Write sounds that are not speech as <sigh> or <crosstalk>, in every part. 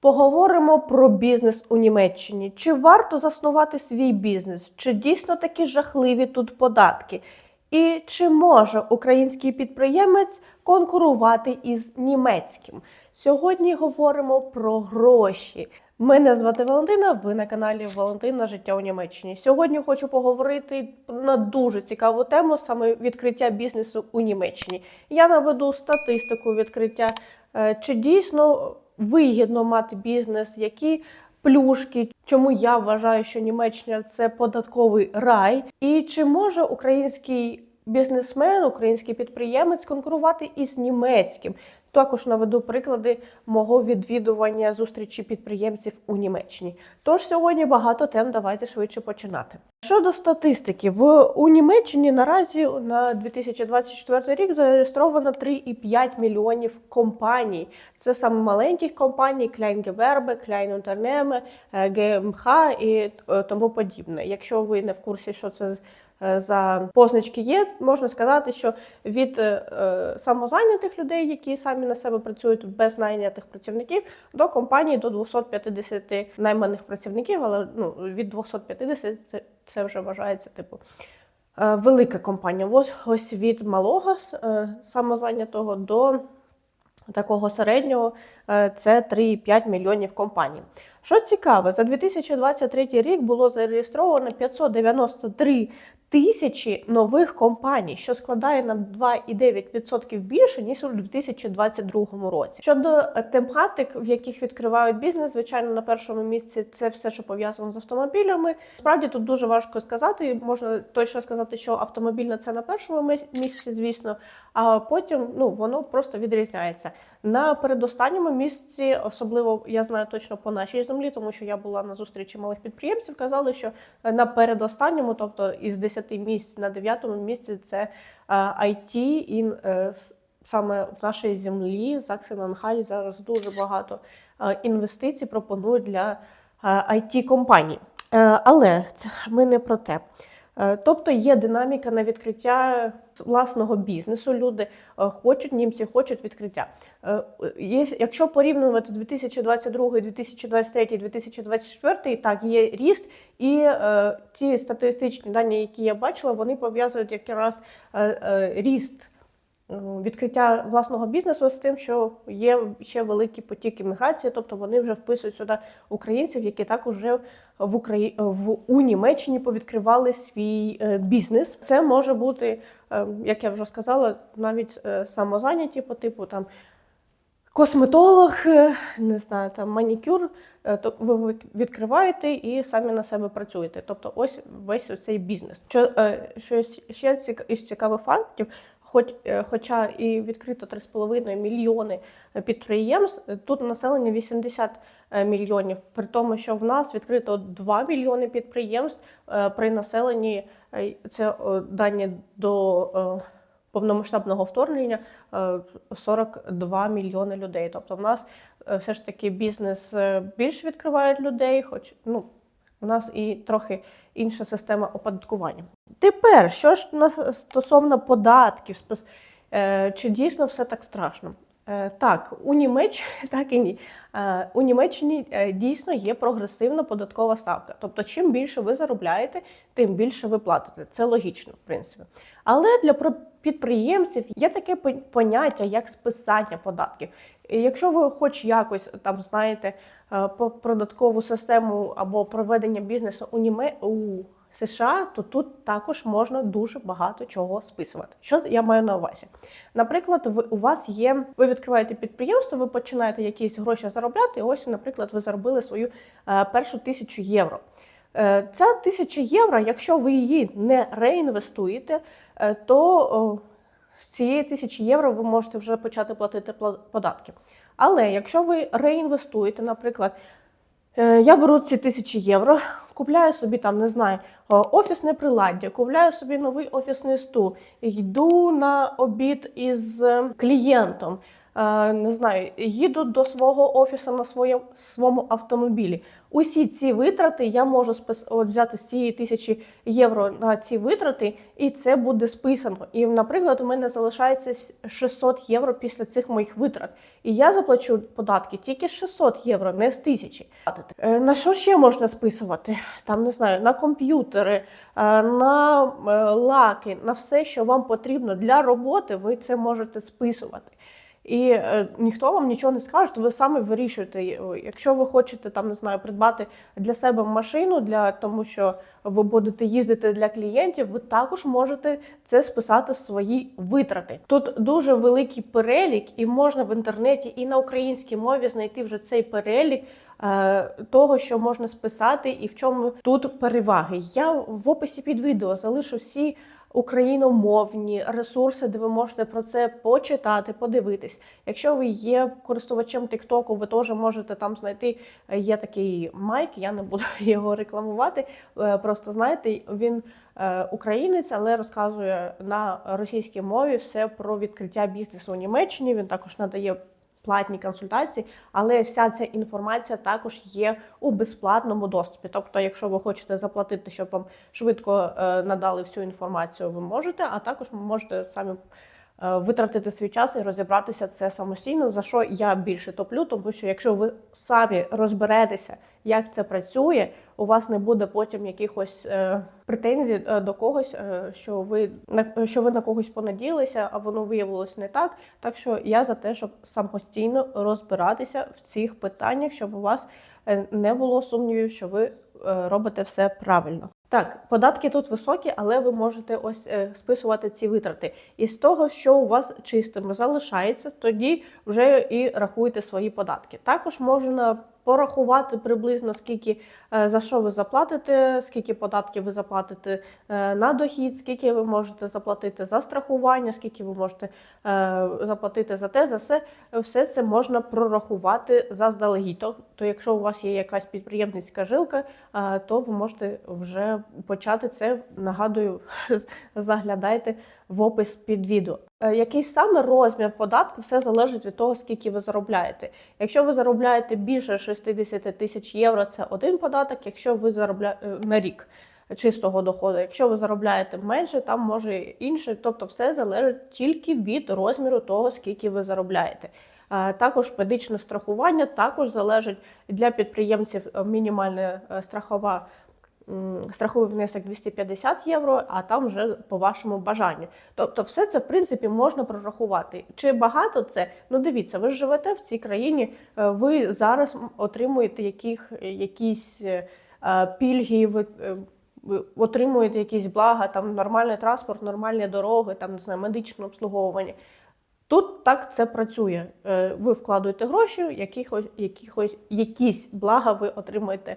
Поговоримо про бізнес у Німеччині. Чи варто заснувати свій бізнес? Чи дійсно такі жахливі тут податки? І чи може український підприємець конкурувати із німецьким? Сьогодні говоримо про гроші. Мене звати Валентина. Ви на каналі Валентина Життя у Німеччині. Сьогодні хочу поговорити на дуже цікаву тему саме відкриття бізнесу у Німеччині. Я наведу статистику відкриття. Е, Чи дійсно вигідно мати бізнес, які плюшки, чому я вважаю, що Німеччина це податковий рай, і чи може український бізнесмен, український підприємець конкурувати із німецьким? Також наведу приклади мого відвідування зустрічі підприємців у Німеччині. Тож сьогодні багато тем. Давайте швидше починати. Щодо статистики, в у Німеччині наразі на 2024 рік зареєстровано 3,5 мільйонів компаній. Це саме маленьких компаній, Kleingewerbe, Kleinunternehmen, е, ГМХ і е, тому подібне. Якщо ви не в курсі, що це за позначки є, можна сказати, що від е, е, самозайнятих людей, які самі на себе працюють без найнятих працівників, до компаній до 250 найманих працівників, але ну, від 250 це, це вже вважається типу. е, Велика компанія. Ось, ось від малого е, самозайнятого до такого середнього е, це 3,5 мільйонів компаній. Що цікаво, за 2023 рік було зареєстровано 593 тисячі нових компаній, що складає на 2,9% більше ніж у 2022 році. Щодо е, тематик, в яких відкривають бізнес, звичайно, на першому місці це все, що пов'язано з автомобілями. Справді тут дуже важко сказати. Можна точно сказати, що автомобільне це на першому місці, звісно, а потім ну воно просто відрізняється. На передостанньому місці, особливо я знаю точно по нашій землі, тому що я була на зустрічі малих підприємців. Казали, що е, на передостанньому, тобто із 10 місць на 9 місці, це е, IT і е, саме в нашій землі Заксен-Анхаль зараз дуже багато е, інвестицій пропонують для it компаній. Але ми не про те. Е, Тобто є динаміка на відкриття власного бізнесу. Люди е, хочуть, німці хочуть відкриття. Е, якщо порівнювати 2022, 2023, 2024, так є ріст, і ті статистичні дані, які я бачила, вони пов'язують якраз ріст відкриття власного бізнесу з тим, що є ще великий потік імміграції, тобто вони вже вписують сюди українців, які також вже в Украї... в у Німеччині повідкривали свій е, бізнес. Це може бути, е, як я вже сказала, навіть е, самозайняті по типу там. Косметолог, е, не знаю, там манікюр, е, то ви відкриваєте і самі на себе працюєте. Тобто, ось весь цей бізнес. Що, е, що ще із цікавих фактів, хоч, е, хоча і відкрито 3,5 мільйони підприємств, е, тут населення 80 е, мільйонів, при тому, що в нас відкрито 2 мільйони підприємств е, при населенні, е, це е, дані до е, повномасштабного вторгнення е, 42 мільйони людей. Тобто в нас е, все ж таки бізнес е, більш відкриває людей, хоч ну, у нас і трохи інша система оподаткування. Тепер, що ж стосовно податків, е, чи дійсно все так страшно? Е, Так, у Німеччині <laughs> так і ні. Е, У Німеччині дійсно є прогресивна податкова ставка. Тобто, чим більше ви заробляєте, тим більше ви платите. Це логічно, в принципі. Але для підприємців є таке поняття, як списання податків. Якщо ви хоч якось там знаєте е, по- податкову систему або проведення бізнесу у Німе у США, то тут також можна дуже багато чого списувати. Що я маю на увазі? Наприклад, ви у вас є, ви відкриваєте підприємство, ви починаєте якісь гроші заробляти. і Ось, наприклад, ви заробили свою е, першу тисячу євро. Е, Ця тисяча євро, якщо ви її не реінвестуєте, то з цієї тисячі євро ви можете вже почати платити податки. Але якщо ви реінвестуєте, наприклад, е, я беру ці тисячі євро, купляю собі там, не знаю, офісне приладдя, купляю собі новий офісний стул, йду на обід із е, клієнтом. е, не знаю, їду до свого офісу на своєму автомобілі. Усі ці витрати я можу спис... взяти з цієї тисячі євро на ці витрати, і це буде списано. І, наприклад, у мене залишається с- 600 євро після цих моїх витрат. І я заплачу податки тільки з 600 євро, не з тисячі. Е, На що ще можна списувати? Там не знаю, на комп'ютери, е, на е, лаки, на все, що вам потрібно для роботи, ви це можете списувати. І е, ніхто вам нічого не скаже, ви саме вирішуєте. Якщо ви хочете там не знаю, придбати для себе машину, для тому що ви будете їздити для клієнтів, ви також можете це списати свої витрати. Тут дуже великий перелік, і можна в інтернеті і на українській мові знайти вже цей перелік. е, Того, що можна списати, і в чому тут переваги. Я в описі під відео залишу всі україномовні ресурси, де ви можете про це почитати, подивитись. Якщо ви є користувачем Тіктоку, ви теж можете там знайти. е, Є такий майк, я не буду <laughs> його рекламувати. е, Просто знаєте, він е, українець, але розказує на російській мові все про відкриття бізнесу у Німеччині. Він також надає. Платні консультації, але вся ця інформація також є у безплатному доступі. Тобто, якщо ви хочете заплатити, щоб вам швидко е, надали всю інформацію, ви можете, а також ви можете самі витратити свій час і розібратися це самостійно. За що я більше топлю, тому що якщо ви самі розберетеся, як це працює, у вас не буде потім якихось е, претензій е, до когось, е, що ви на що ви на когось понадіялися, а воно виявилось не так. Так що я за те, щоб самостійно розбиратися в цих питаннях, щоб у вас е, не було сумнівів, що ви е, робите все правильно. Так, податки тут високі, але ви можете ось е, списувати ці витрати. І з того, що у вас чистим залишається, тоді вже і рахуйте свої податки. Також можна порахувати приблизно скільки е, за що ви заплатите, скільки податків ви заплатите е, на дохід, скільки ви можете заплатити за страхування, скільки ви можете е, заплатити за те, за все. Все це можна прорахувати заздалегідь. То, то якщо у вас є якась підприємницька жилка, то ви можете вже почати це. Нагадую, <laughs> заглядайте в опис під відео. Е, Який саме розмір податку, все залежить від того, скільки ви заробляєте. Якщо ви заробляєте більше 60 тисяч євро, це один податок. Якщо ви заробляєте на рік чистого доходу, якщо ви заробляєте менше, там може інший. Тобто, все залежить тільки від розміру того, скільки ви заробляєте. Е, Також медичне страхування також залежить для підприємців е, мінімальна страхова страховий внесок 250 євро, а там вже по вашому бажанню. Тобто, все це в принципі можна прорахувати. Чи багато це? Ну дивіться, ви ж живете в цій країні, е, ви зараз отримуєте яких, якісь е, е, пільги, ви, отримуєте якісь блага, там нормальний транспорт, нормальні дороги, там не знаю, медичне обслуговування. Тут так це працює. Ви вкладуєте гроші, якихось, якихось, якісь блага ви отримуєте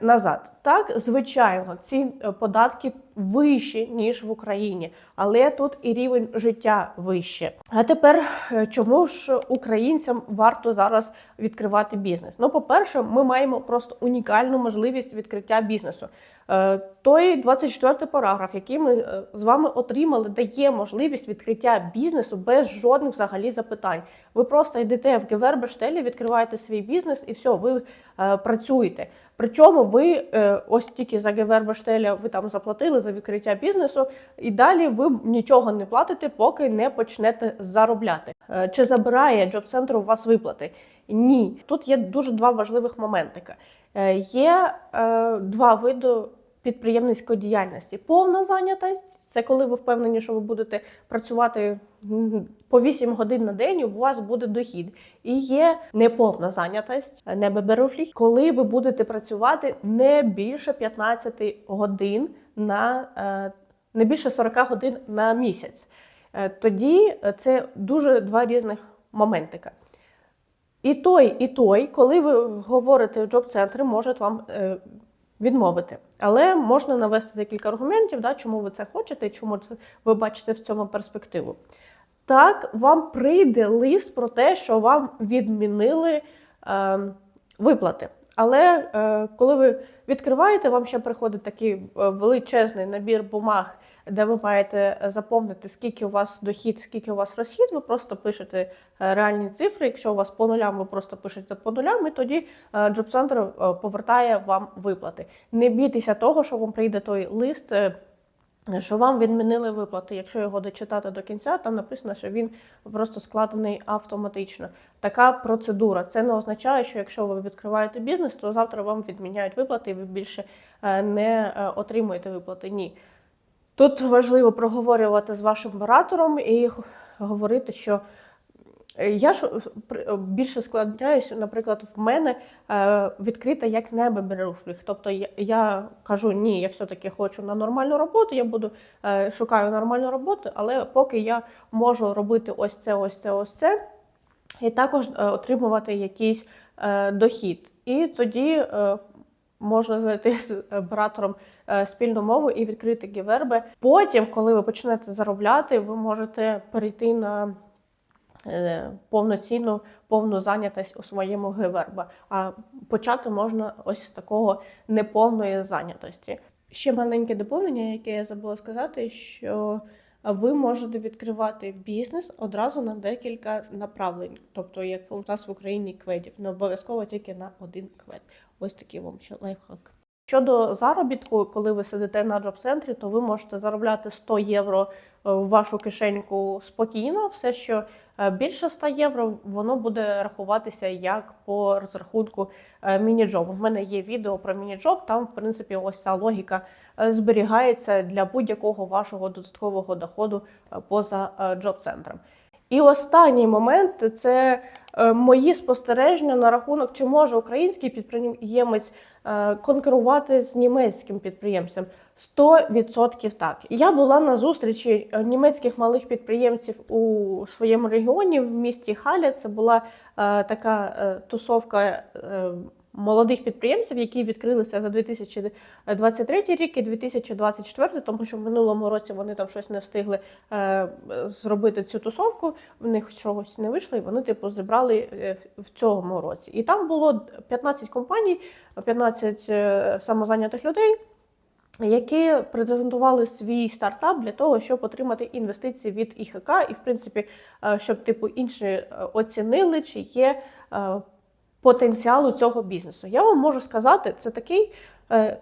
назад. Так, звичайно, ці е, податки вищі, ніж в Україні, але тут і рівень життя вище. А тепер е, чому ж українцям варто зараз відкривати бізнес? Ну, по-перше, ми маємо просто унікальну можливість відкриття бізнесу. Е, Той 24 параграф, який ми е, з вами отримали, дає можливість відкриття бізнесу без жодних взагалі запитань. Ви просто йдете в Гевербештелі, відкриваєте свій бізнес і все, ви е, працюєте. Причому ви е, ось тільки за Гевербештеля ви там заплатили за відкриття бізнесу, і далі ви нічого не платите, поки не почнете заробляти. Е, Чи забирає джоб центр у вас виплати? Ні. Тут є дуже два важливих моментика. Е, Є е, два види підприємницької діяльності: повна зайнятість. Це коли ви впевнені, що ви будете працювати по 8 годин на день, у вас буде дохід. І є неповна зайнятість, не беберуфліх, коли ви будете працювати не більше 15 годин на е, не більше 40 годин на місяць. Тоді це дуже два різних моментика. І той, і той, коли ви говорите в джоб-центрі, можуть вам е, відмовити. Але можна навести декілька аргументів, да, чому ви це хочете чому це ви бачите в цьому перспективу. Так, вам прийде лист про те, що вам відмінили е, виплати. Але е, коли ви відкриваєте, вам ще приходить такий е, величезний набір бумаг де ви маєте е, заповнити, скільки у вас дохід, скільки у вас розхід. Ви просто пишете е, реальні цифри. Якщо у вас по нулям, ви просто пишете по нулям, і тоді джоб-центр е, повертає вам виплати. Не бійтеся того, що вам прийде той лист. що вам відмінили виплати. Якщо його дочитати до кінця, там написано, що він просто складений автоматично. Така процедура. Це не означає, що якщо ви відкриваєте бізнес, то завтра вам відміняють виплати, і ви більше не отримуєте виплати. Ні. Тут важливо проговорювати з вашим оператором і говорити, що е, я ж е, е, більше складняюсь, наприклад, в мене відкрита як небо беруфліх. Тобто я, кажу, ні, я все-таки хочу на нормальну роботу, я буду шукаю нормальну роботу, але поки я можу робити ось це, ось це, ось це, і також отримувати якийсь дохід. І тоді можна знайти з оператором е, спільну мову і відкрити гіверби. Потім, коли ви почнете заробляти, ви можете перейти на е, повноцінну повну зайнятість у своєму гіверба. А почати можна ось з такого неповної зайнятості. Ще маленьке доповнення, яке я забула сказати, що ви можете відкривати бізнес одразу на декілька направлень, тобто як у нас в Україні кведів, не обов'язково тільки на один квед. Ось такий вам ще лайфхак. Щодо заробітку, коли ви сидите на джоб-центрі, то ви можете заробляти 100 євро е, в вашу кишеньку спокійно. Все, що більше 100 євро, воно буде рахуватися як по розрахунку е, міні-джобу. В мене є відео про міні-джоб, там, в принципі, ось ця логіка е, зберігається для будь-якого вашого додаткового доходу е, поза е, джоб-центром. І останній момент це е, мої спостереження на рахунок, чи може український підприємець е, конкурувати з німецьким підприємцем. 100% так. Я була на зустрічі е, німецьких малих підприємців у своєму регіоні в місті Халя. Це була е, така е, тусовка. Е, Молодих підприємців, які відкрилися за 2023 рік і 2024, тому що в минулому році вони там щось не встигли е, зробити цю тусовку, в них чогось не вийшло, і вони типу зібрали е, в цьому році. І там було 15 компаній, 15 е, самозайнятих людей. Які презентували свій стартап для того, щоб отримати інвестиції від ІХК, і в принципі, е, щоб типу інші е, оцінили, чи є е, потенціал у цього бізнесу. Я вам можу сказати, це такий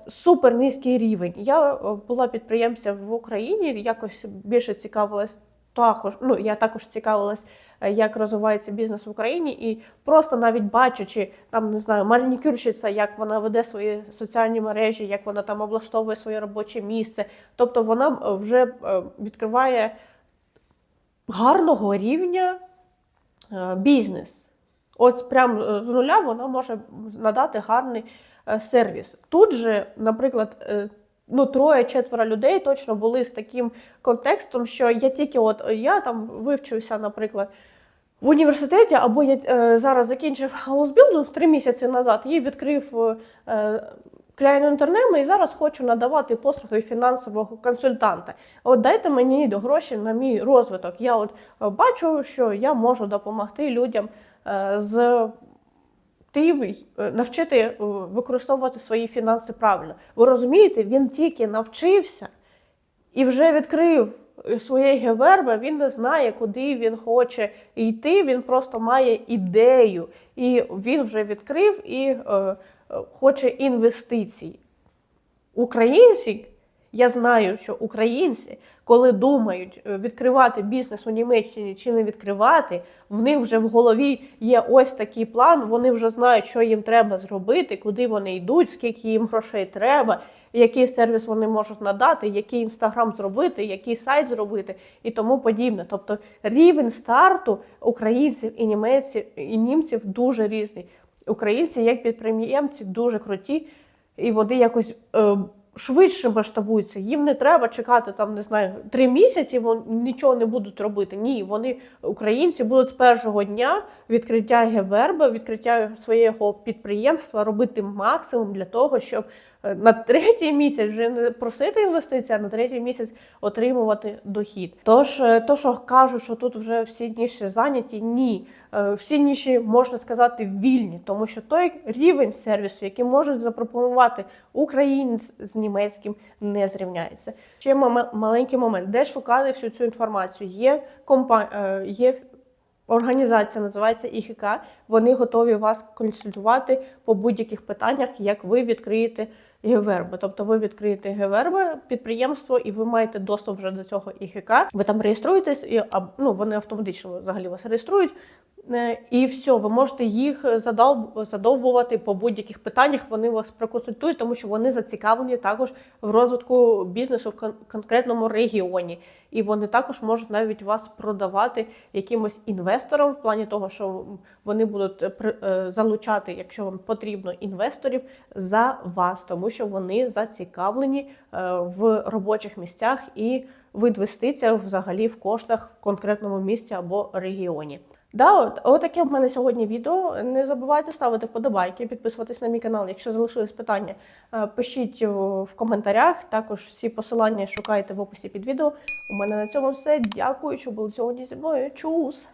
супер низький рівень. Я була підприємцем в Україні, якось більше цікавилась також. Ну я також цікавилась, е, як розвивається бізнес в Україні, і просто навіть бачачи там, не знаю, манікюрщиця, як вона веде свої соціальні мережі, як вона там облаштовує своє робоче місце. Тобто вона е, вже е, відкриває гарного рівня бізнес. От прямо е, з нуля вона може надати гарний сервіс. Тут же, наприклад, ну, троє-четверо людей точно були з таким контекстом, що я тільки от я там вивчився, наприклад, в університеті, або я е, зараз закінчив хаусбілдинг три місяці назад і відкрив е, Кляйну інтернему і зараз хочу надавати послуги фінансового консультанта. От дайте мені гроші на мій розвиток. Я от е, бачу, що я можу допомогти людям е, з тим, е, навчити е, використовувати свої фінанси правильно. Ви розумієте, він тільки навчився і вже відкрив е, своє гевербе, він не знає, куди він хоче йти. Він просто має ідею, і він вже відкрив і е, хоче інвестицій. Українці, я знаю, що українці, коли думають е, відкривати бізнес у Німеччині чи не відкривати, в них вже в голові є ось такий план. Вони вже знають, що їм треба зробити, куди вони йдуть, скільки їм грошей треба, який сервіс вони можуть надати, який інстаграм зробити, який сайт зробити і тому подібне. Тобто рівень старту українців і німеців і німців дуже різний. Українці як підприємці дуже круті, і вони якось е, швидше масштабуються. Їм не треба чекати там, не знаю, три місяці, вони нічого не будуть робити. Ні, вони українці будуть з першого дня відкриття Геверба, відкриття свого підприємства робити максимум для того, щоб на третій місяць вже не просити інвестиції, а на третій місяць отримувати дохід. Тож, е, то, що кажуть, що тут вже всі ніші зайняті, ні. Е, Всі ніші можна сказати вільні, тому що той рівень сервісу, який можуть запропонувати українець з німецьким, не зрівняється. Ще маленький момент, де шукати всю цю інформацію. Є компа... е, є Організація називається ІХК. Вони готові вас консультувати по будь-яких питаннях, як ви відкриєте ГВРБ. Тобто ви відкриєте геверби підприємство, і ви маєте доступ вже до цього ІХК. Ви там реєструєтесь, і ну, вони автоматично взагалі вас реєструють. Е, І все, ви можете їх задов- задовбувати по будь-яких питаннях. Вони вас проконсультують, тому що вони зацікавлені також в розвитку бізнесу в конкретному регіоні. І вони також можуть навіть вас продавати якимось інвесторам в плані того, що вони будуть е, залучати, якщо вам потрібно, інвесторів за вас, тому що вони зацікавлені е, в робочих місцях і в інвестиціях взагалі в коштах в конкретному місці або регіоні. Да, от, отаке в мене сьогодні відео. Не забувайте ставити вподобайки, підписуватись на мій канал. Якщо залишились питання, е, пишіть в коментарях. Також всі посилання шукайте в описі під відео. У мене на цьому все. Дякую, що були сьогодні зі мною. Чус!